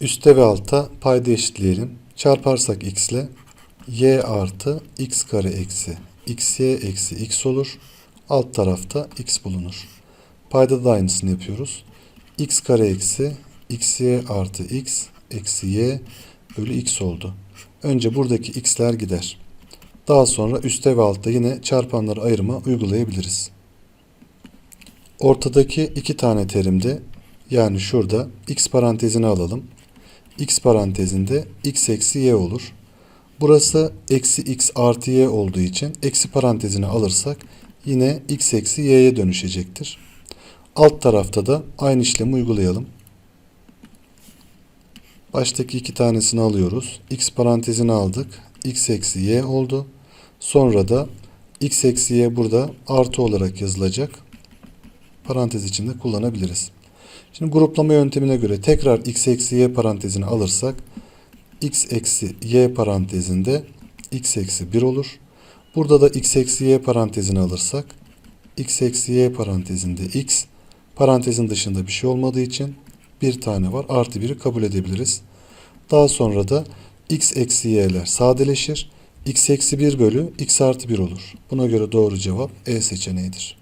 Üste ve alta payda eşitleyelim. Çarparsak x ile y artı x kare eksi xy eksi x olur. Alt tarafta x bulunur. Payda da aynısını yapıyoruz. x kare eksi xy artı x eksi y bölü x oldu. Önce buradaki x'ler gider. Daha sonra üste ve altta yine çarpanları ayırma uygulayabiliriz. Ortadaki iki tane terimde yani şurada x parantezini alalım. X parantezinde x eksi y olur. Burası eksi x artı y olduğu için eksi parantezini alırsak yine x eksi y'ye dönüşecektir. Alt tarafta da aynı işlemi uygulayalım. Baştaki iki tanesini alıyoruz. x parantezini aldık. x eksi y oldu. Sonra da x eksi y burada artı olarak yazılacak. Parantez içinde kullanabiliriz. Şimdi gruplama yöntemine göre tekrar x eksi y parantezini alırsak x eksi y parantezinde x eksi 1 olur. Burada da x eksi y parantezini alırsak x eksi y parantezinde x parantezin dışında bir şey olmadığı için bir tane var. Artı 1'i kabul edebiliriz. Daha sonra da x eksi y'ler sadeleşir. x eksi 1 bölü x artı 1 olur. Buna göre doğru cevap E seçeneğidir.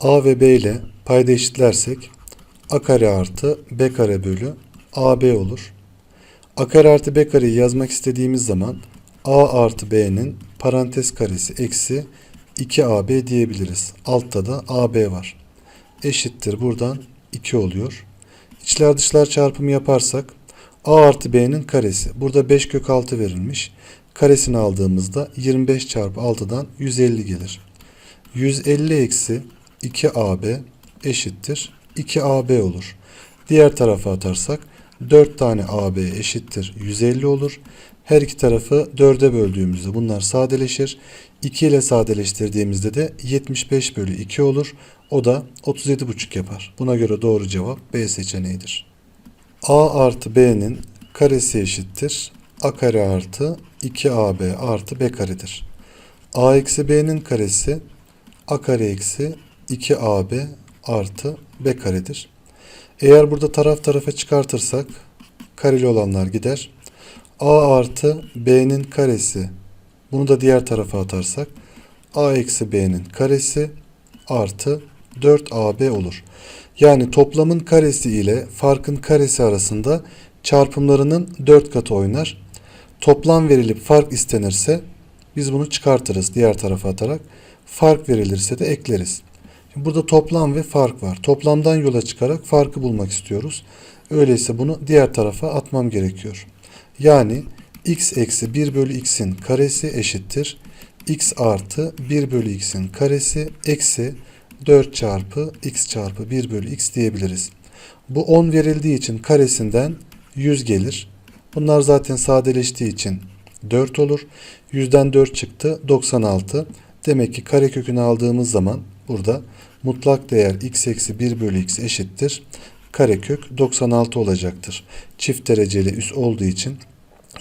A ve B ile payda eşitlersek a kare artı b kare bölü ab olur. a kare artı b kareyi yazmak istediğimiz zaman a artı b'nin parantez karesi eksi 2ab diyebiliriz. Altta da ab var. Eşittir buradan 2 oluyor. İçler dışlar çarpımı yaparsak a artı b'nin karesi. Burada 5 kök 6 verilmiş. Karesini aldığımızda 25 çarpı 6'dan 150 gelir. 150 eksi 2ab eşittir 2AB olur. Diğer tarafa atarsak 4 tane AB eşittir 150 olur. Her iki tarafı 4'e böldüğümüzde bunlar sadeleşir. 2 ile sadeleştirdiğimizde de 75 bölü 2 olur. O da 37,5 yapar. Buna göre doğru cevap B seçeneğidir. A artı B'nin karesi eşittir. A kare artı 2AB artı B karedir. A eksi B'nin karesi A kare eksi 2AB artı b karedir. Eğer burada taraf tarafa çıkartırsak kareli olanlar gider. a artı b'nin karesi bunu da diğer tarafa atarsak a eksi b'nin karesi artı 4ab olur. Yani toplamın karesi ile farkın karesi arasında çarpımlarının 4 katı oynar. Toplam verilip fark istenirse biz bunu çıkartırız diğer tarafa atarak. Fark verilirse de ekleriz. Burada toplam ve fark var. Toplamdan yola çıkarak farkı bulmak istiyoruz. Öyleyse bunu diğer tarafa atmam gerekiyor. Yani x eksi 1 bölü x'in karesi eşittir. x artı 1 bölü x'in karesi eksi 4 çarpı x çarpı 1 bölü x diyebiliriz. Bu 10 verildiği için karesinden 100 gelir. Bunlar zaten sadeleştiği için 4 olur. 100'den 4 çıktı 96. Demek ki karekökünü aldığımız zaman burada mutlak değer x eksi 1 bölü x eşittir. Karekök 96 olacaktır. Çift dereceli üs olduğu için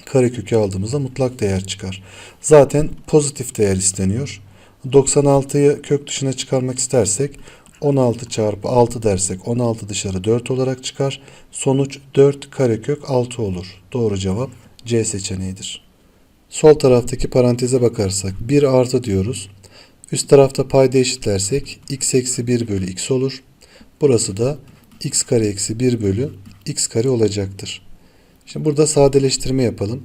karekökü aldığımızda mutlak değer çıkar. Zaten pozitif değer isteniyor. 96'yı kök dışına çıkarmak istersek 16 çarpı 6 dersek 16 dışarı 4 olarak çıkar. Sonuç 4 karekök 6 olur. Doğru cevap C seçeneğidir. Sol taraftaki paranteze bakarsak 1 artı diyoruz. Üst tarafta payda eşitlersek x eksi 1 bölü x olur. Burası da x kare eksi 1 bölü x kare olacaktır. Şimdi burada sadeleştirme yapalım.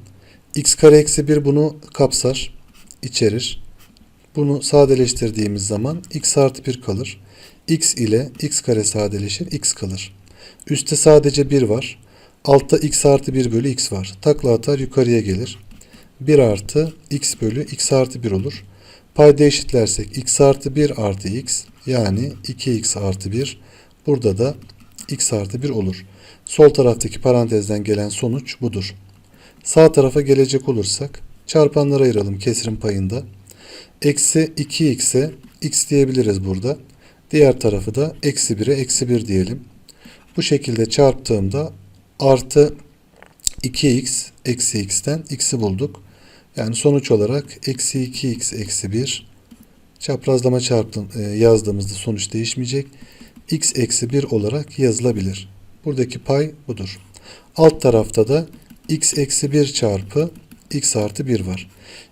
x kare eksi 1 bunu kapsar, içerir. Bunu sadeleştirdiğimiz zaman x artı 1 kalır. x ile x kare sadeleşir, x kalır. Üste sadece 1 var. Altta x artı 1 bölü x var. Takla atar yukarıya gelir. 1 artı x bölü x artı 1 olur. Payda eşitlersek x artı 1 artı x yani 2x artı 1 burada da x artı 1 olur. Sol taraftaki parantezden gelen sonuç budur. Sağ tarafa gelecek olursak çarpanları ayıralım kesirin payında. Eksi 2x'e x diyebiliriz burada. Diğer tarafı da eksi 1'e eksi 1 diyelim. Bu şekilde çarptığımda artı 2x eksi x'ten x'i bulduk. Yani sonuç olarak eksi 2x eksi 1 çaprazlama çarptım, e, yazdığımızda sonuç değişmeyecek. x eksi 1 olarak yazılabilir. Buradaki pay budur. Alt tarafta da x eksi 1 çarpı x artı 1 var.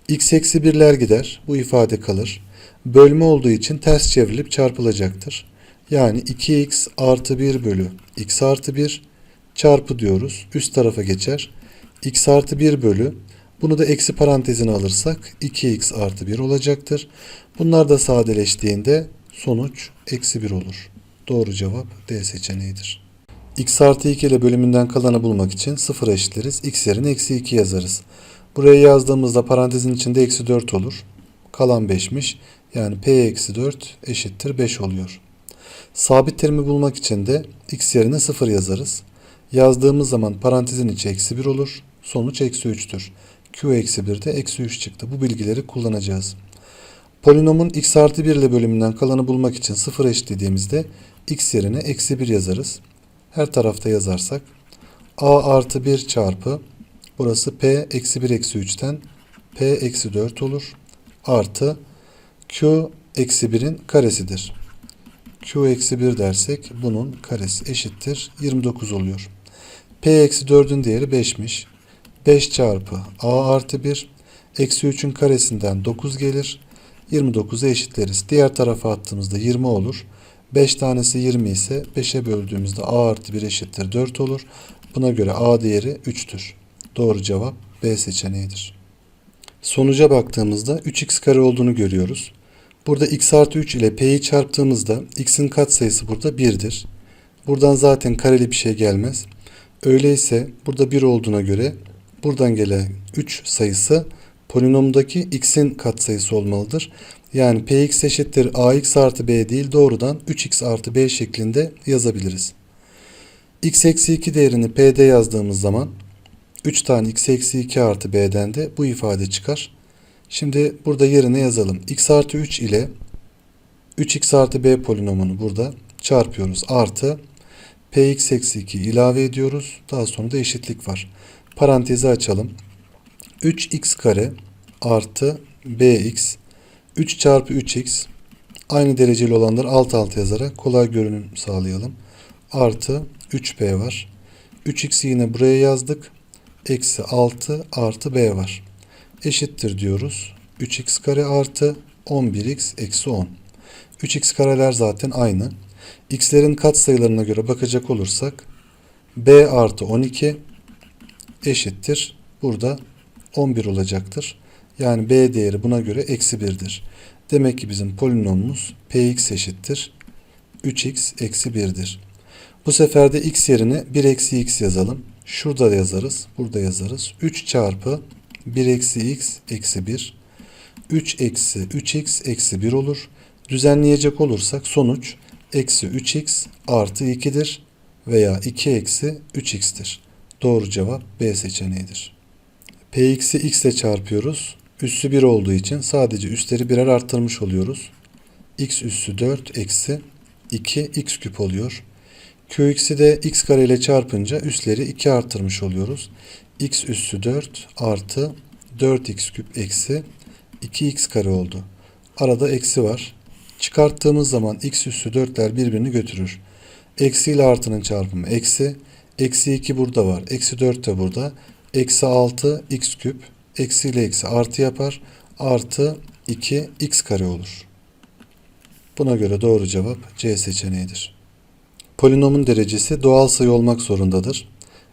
x eksi 1'ler gider. Bu ifade kalır. Bölme olduğu için ters çevrilip çarpılacaktır. Yani 2x artı 1 bölü x artı 1 çarpı diyoruz. Üst tarafa geçer. x artı 1 bölü bunu da eksi parantezine alırsak 2x artı 1 olacaktır. Bunlar da sadeleştiğinde sonuç eksi 1 olur. Doğru cevap D seçeneğidir. x artı 2 ile bölümünden kalanı bulmak için 0 eşitleriz. x yerine eksi 2 yazarız. Buraya yazdığımızda parantezin içinde eksi 4 olur. Kalan 5'miş. Yani p eksi 4 eşittir 5 oluyor. Sabit terimi bulmak için de x yerine 0 yazarız. Yazdığımız zaman parantezin içi eksi 1 olur. Sonuç eksi 3'tür. Q eksi 1 de eksi 3 çıktı. Bu bilgileri kullanacağız. Polinomun x artı 1 ile bölümünden kalanı bulmak için 0 eşitlediğimizde x yerine eksi 1 yazarız. Her tarafta yazarsak a artı 1 çarpı burası p eksi 1 eksi 3'ten p eksi 4 olur. Artı q eksi 1'in karesidir. q eksi 1 dersek bunun karesi eşittir 29 oluyor. p eksi 4'ün değeri 5'miş. 5 çarpı a artı 1 eksi 3'ün karesinden 9 gelir. 29'a eşitleriz. Diğer tarafa attığımızda 20 olur. 5 tanesi 20 ise 5'e böldüğümüzde a artı 1 eşittir 4 olur. Buna göre a değeri 3'tür. Doğru cevap B seçeneğidir. Sonuca baktığımızda 3x kare olduğunu görüyoruz. Burada x artı 3 ile p'yi çarptığımızda x'in katsayısı burada 1'dir. Buradan zaten kareli bir şey gelmez. Öyleyse burada 1 olduğuna göre buradan gelen 3 sayısı polinomdaki x'in katsayısı olmalıdır. Yani px eşittir ax artı b değil doğrudan 3x artı b şeklinde yazabiliriz. x eksi 2 değerini p'de yazdığımız zaman 3 tane x eksi 2 artı b'den de bu ifade çıkar. Şimdi burada yerine yazalım. x artı 3 ile 3x artı b polinomunu burada çarpıyoruz. Artı px eksi 2 ilave ediyoruz. Daha sonra da eşitlik var. Parantezi açalım. 3x kare artı bx 3 çarpı 3x aynı dereceli olanları alt alta yazarak kolay görünüm sağlayalım. Artı 3b var. 3x'i yine buraya yazdık. Eksi 6 artı b var. Eşittir diyoruz. 3x kare artı 11x eksi 10. 3x kareler zaten aynı. x'lerin katsayılarına göre bakacak olursak b artı 12 eşittir. Burada 11 olacaktır. Yani b değeri buna göre eksi 1'dir. Demek ki bizim polinomumuz px eşittir. 3x eksi 1'dir. Bu sefer de x yerine 1 eksi x yazalım. Şurada da yazarız. Burada yazarız. 3 çarpı 1 eksi x eksi 1. 3 eksi 3x eksi 1 olur. Düzenleyecek olursak sonuç eksi 3x artı 2'dir veya 2 eksi 3x'tir. Doğru cevap B seçeneğidir. Px'i x ile çarpıyoruz. Üssü 1 olduğu için sadece üstleri birer arttırmış oluyoruz. x üssü 4 eksi 2 x küp oluyor. Qx'i de x kare ile çarpınca üsleri 2 arttırmış oluyoruz. x üssü 4 artı 4x küp eksi 2x kare oldu. Arada eksi var. Çıkarttığımız zaman x üssü 4'ler birbirini götürür. Eksi ile artının çarpımı eksi. Eksi 2 burada var. Eksi 4 de burada. Eksi 6 x küp. Eksi ile eksi artı yapar. Artı 2 x kare olur. Buna göre doğru cevap C seçeneğidir. Polinomun derecesi doğal sayı olmak zorundadır.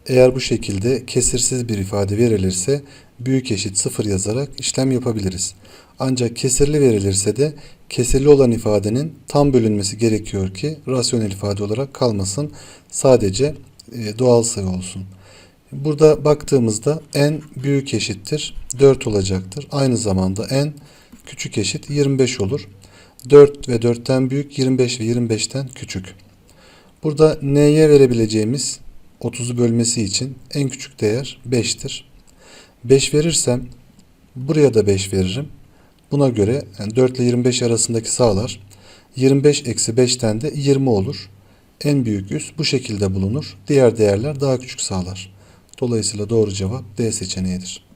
Eğer bu şekilde kesirsiz bir ifade verilirse büyük eşit sıfır yazarak işlem yapabiliriz. Ancak kesirli verilirse de kesirli olan ifadenin tam bölünmesi gerekiyor ki rasyonel ifade olarak kalmasın. Sadece e, doğal sayı olsun. Burada baktığımızda n büyük eşittir 4 olacaktır. Aynı zamanda n küçük eşit 25 olur. 4 ve 4'ten büyük 25 ve 25'ten küçük. Burada n'ye verebileceğimiz 30'u bölmesi için en küçük değer 5'tir. 5 verirsem buraya da 5 veririm. Buna göre yani 4 ile 25 arasındaki sağlar. 25 eksi 5'ten de 20 olur. En büyük üs bu şekilde bulunur. Diğer değerler daha küçük sağlar. Dolayısıyla doğru cevap D seçeneğidir.